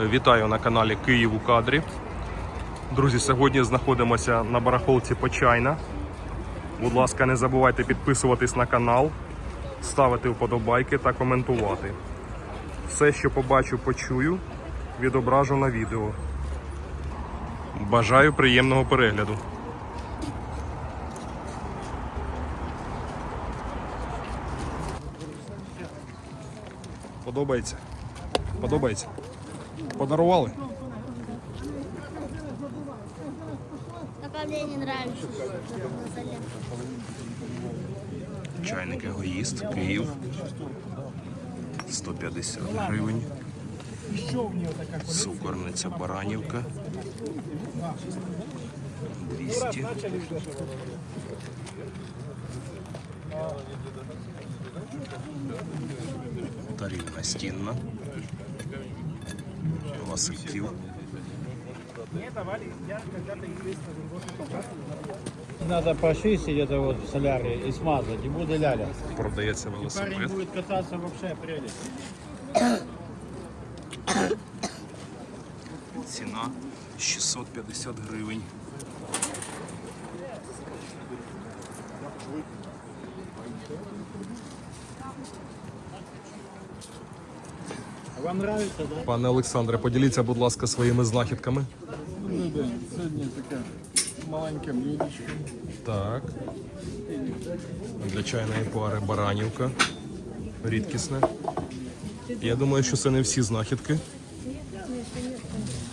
Вітаю на каналі Київ у кадрі. Друзі, сьогодні знаходимося на барахолці Почайна. Будь ласка, не забувайте підписуватись на канал, ставити вподобайки та коментувати. Все, що побачу, почую, відображу на відео. Бажаю приємного перегляду. Подобається? Подобається? Подарували? Только не нравится. Чайник егоїст, Київ. 150 гривень. Сукорниця Баранівка. 200. Тарілна стінна. Васильків. Надо почистить это вот в солярии и смазать, и будет ляля. Продається Парень велосипед. будет кататься вообще прелесть. Ціна 650 гривень. Вам нравится, да? Пане Олександре, поділіться, будь ласка, своїми знахідками. Добрий день. Сьогодні таке маленьке блюдечко. Так. Для чайної пари баранівка. Рідкісне. Я думаю, що це не всі знахідки.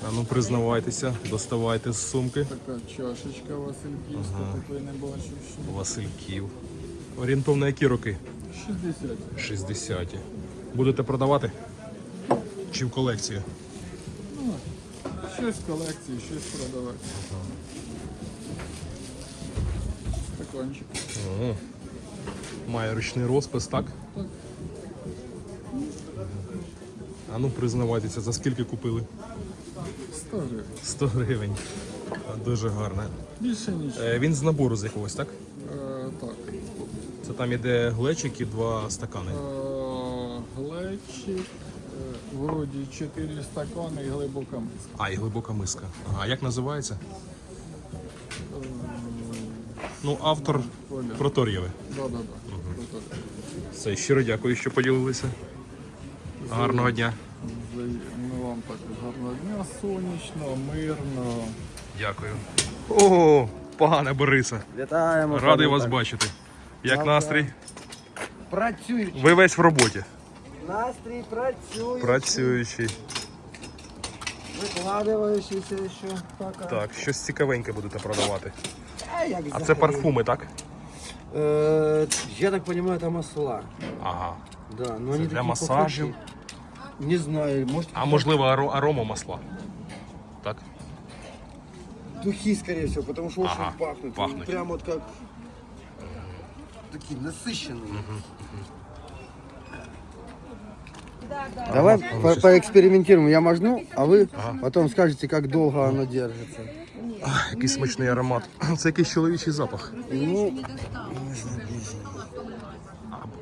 А ну признавайтеся, доставайте з сумки. Така чашечка Васильківська, такої не бачив ще. Васильків. Орієнтовно які роки? 60. 60-ті. Будете продавати? Чи в колекцію? Щось в колекції, щось продавати. Стаканчик. Ого. Має ручний розпис, так? Так. А ну признавайтеся, за скільки купили? 100 гривень. 100 гривень. Дуже гарне. Більше нічого. Е, Він з набору з якогось, так? Е, так. Це там іде глечик і два стакани. Е, глечик. Вроді 4 стакани і глибока миска. А, і глибока миска. Ага, як називається? Ну, автор Оля. Протор'єве. Да-да-да. Все, щиро дякую, що поділилися. Гарного дня. Ну, вам також гарного дня, сонячного, мирного. Дякую. О, пане Бориса. Вітаємо. Радий вас бачити. Як настрій? Працюючи. Ви весь в роботі. Настрій працюючий. Працюючий. Викладаючийся ще пока. Так, щось цікавеньке будете продавати. А, як А це взагалі? парфуми, так? Е, я так понимаю, это масла. Ага. Да, но они для такие массажів? пахучие. Не знаю, может А можливо, аро- аромамасла. Так? духи, скорее всего, потому что очень Ага, пахнут. пахнут. Они прям вот как такие насыщенные. Давай по- поэкспериментируем. Я мажну, а вы потом скажете, как долго оно держится. Який смачний аромат. Це якийсь чоловічий запах. Ну,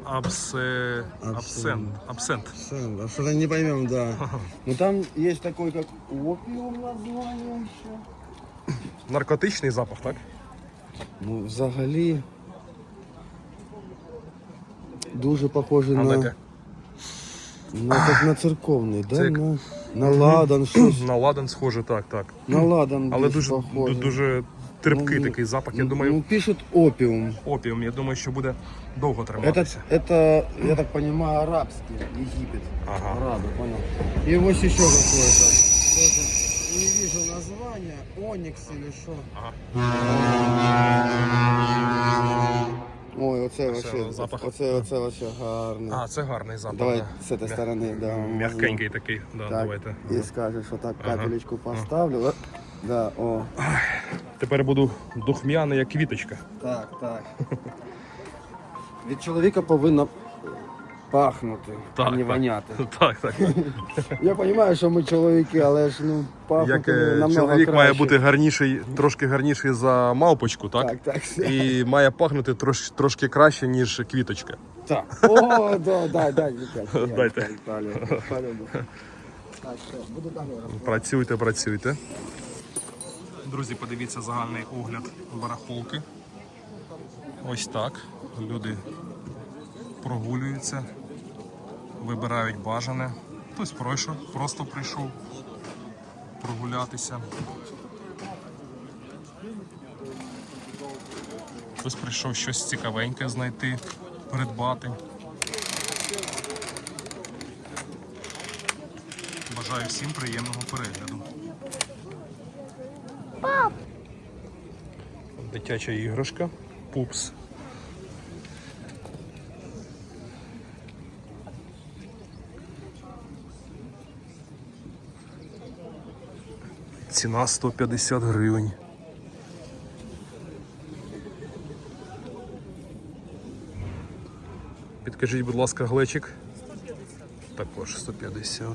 Абсе... Абсент. Абсент. Сам, а что-то не поймем, да. Ну там есть такой, как опиум название еще. Наркотичний запах, так? Ну, взагалі. Дуже похоже А на, дайте. на, як на церковний, да? Це як- На, на ладан щось. На ладан схоже, так, так. На ладан Але більш дуже, похоже. дуже терпкий Ну, такий запах. Я Ну, думаю, Ну, пишут опиум. опіум. Я думаю, що буде довго Это, триматися. это, я так понимаю, арабский Египет. Ага. Арабы, понял. И вот еще какое-то. Тоже не вижу названия. Оникс или что. Ой, оце вообще, запах. оце, оце вообще гарний. А, це гарний запах. Давай да. з цієї сторони, да. М'якенький такий. Да, Так, давайте. і скажеш, що так капелечку поставлю. Ага. Да, о. Тепер буду духмяний, як квіточка. Так, так. Від чоловіка повинно пахнути, а не так. воняти. Так, так. Я розумію, що ми чоловіки, але ж ну пахнути Як е, намного чоловік краще. має бути гарніший, трошки гарніший за мавпочку, так? Так, так. І має пахнути трош, трошки краще, ніж квіточка. Так. О, да, дай, дай, Віталій. Дайте. Віталій, Віталій. Працюйте, працюйте. Друзі, подивіться загальний огляд барахолки. Ось так. Люди прогулюються, вибирають бажане. Хтось пройшов, просто прийшов прогулятися. Хтось прийшов щось цікавеньке знайти, придбати. Бажаю всім приємного перегляду. Дитяча іграшка. Пупс. Ціна 150 гривень. Підкажіть, будь ласка, глечик. Також 150.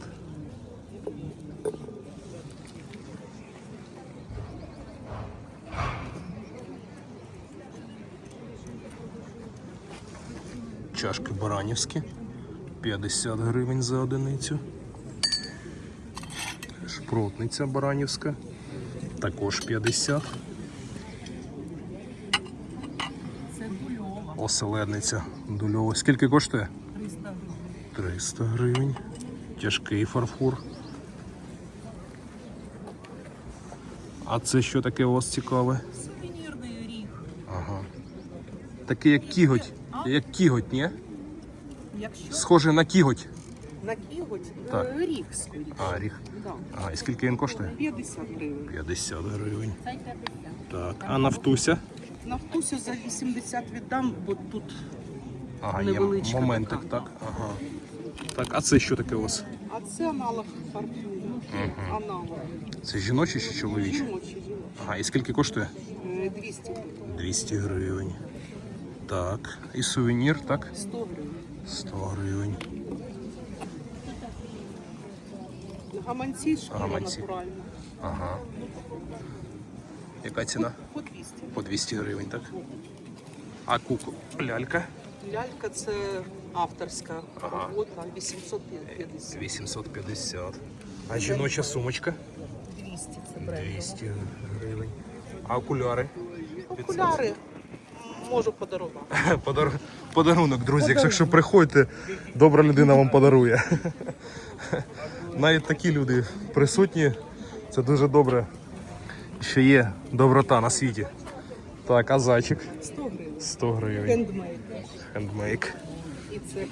Чашки баранівські. 50 гривень за одиницю. Шпротниця баранівська. Також 50. Оселедниця дульова. Скільки коштує? 300 гривень. 300 гривень. Тяжкий фарфор. А це що таке у вас цікаве? Сувенірний ріг. Ага. Такий як кіготь. Як кіготь, ні? Якщо Схоже на кіготь. на кіготь, Так. ріг скоріше. А, ріг. Ага, і скільки він коштує? 50 гривень. 50 гривень. Так, а нафтуся? На вкусі за 80 віддам, бо тут Ага, є Невеличка моментик, така, так? Ага. Так, а це що таке у вас? а це аналог парфюму. Аналог. Це жіночий чи чоловічий? Жіночий, жіночий. Ага, і скільки коштує? Е, 200 гривень. 200 гривень. Так. І сувенір, так? 100 гривень. 100 гривень. Гаманці шкіра Гаманці. натуральна. Ага. Яка ціна? По 200. По 200 гривень, так? А куку? Лялька? Лялька це авторська Ага. робота 850. 850. А жіноча сумочка? 200 це брендова. 200 гривень. А окуляри? Окуляри можу подарувати. Подар... Подарунок, друзі. Якщо що приходьте, добра людина вам подарує. Навіть такі люди присутні. Це дуже добре, що є доброта на світі. Так, а зайчик 100 гривень. 100 гривень. Хендмейд. Хендмейк. І це.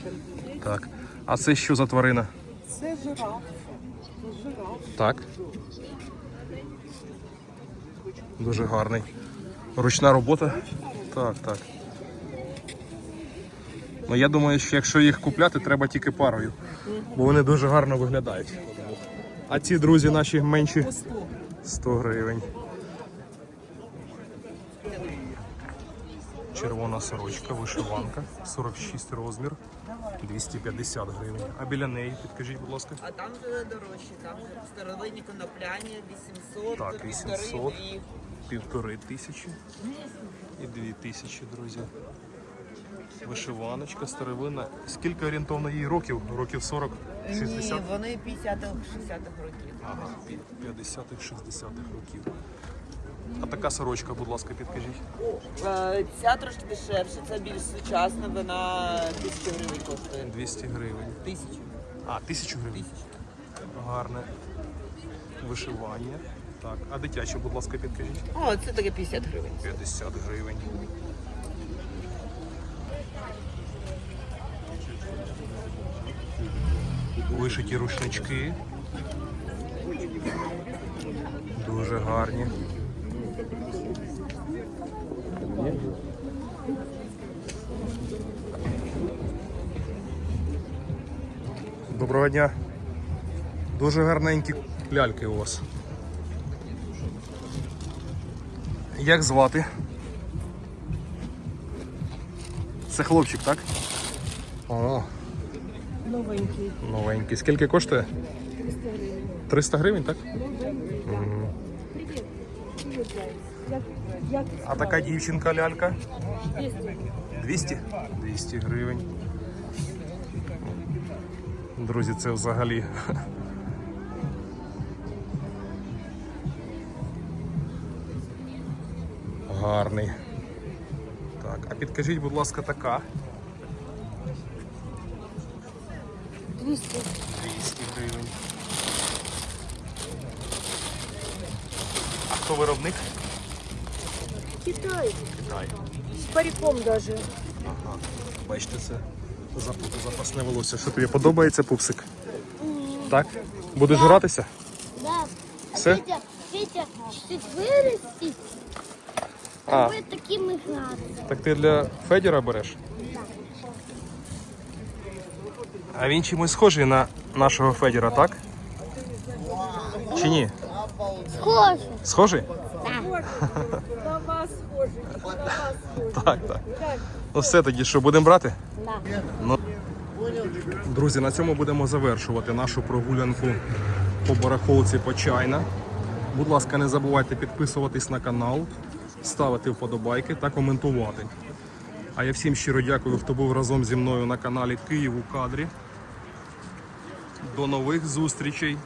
Так. А це що за тварина? Це жираф. Жираф. Так. Дуже гарний. Ручна робота? Так, так. Ну я думаю, що якщо їх купляти, треба тільки парою. Бо вони дуже гарно виглядають. А ці друзі наші менші По 100 гривень. Червона сорочка, вишиванка, 46 розмір, 250 гривень. А біля неї, підкажіть, будь ласка. А там вже дорожче, там старовинні конопляні 800, Так, півтори, 800, півтори тисячі і дві тисячі, друзі. Вишиваночка, старовина. Скільки орієнтовно їй років? Років 40, 60? Ні, вони 50-60-х років. Ага, 50-х, 60-х років. А така сорочка, будь ласка, підкажіть. Е, Ця трошки дешевше, це більш сучасна, вона 1000 гривень коштує. 200 гривень. Тисячу. А, 1000 гривень. Гарне. Вишивання. Так, а дитяче, будь ласка, підкажіть. О, це таке 50 гривень. 50 гривень. Вишиті рушнички. Дуже гарні. Доброго дня. Дуже гарненькі ляльки у вас. Як звати? Це хлопчик, так? О. Новенький. Новенький. Скільки коштує? 300 гривень. 300 гривень, так? Новенький. Угу. Привіт. Привіт, Як, як А така дівчинка лялька? 200. 200? 200 гривень. Друзі, це взагалі. Гарний. Так, а підкажіть, будь ласка, така. 200. 200 гривень. А хто виробник? Китай. Китай. С париком даже. Ага. Бачите, це запасне волосся. Що тобі подобається, пупсик? Так? Будеш гратися? Да. Все? Петя, Петя, чуть вырастить, А, будет таким так ти для Федіра береш? А він чимось схожий на нашого Федіра, так? Чи ні? Схоже. Схожий? Да. Так, так. Ну все тоді, що будемо брати? Да. Ну, друзі, на цьому будемо завершувати нашу прогулянку по барахолці Почайна. Будь ласка, не забувайте підписуватись на канал, ставити вподобайки та коментувати. А я всім щиро дякую, хто був разом зі мною на каналі Київ у кадрі. До нових зустрічей!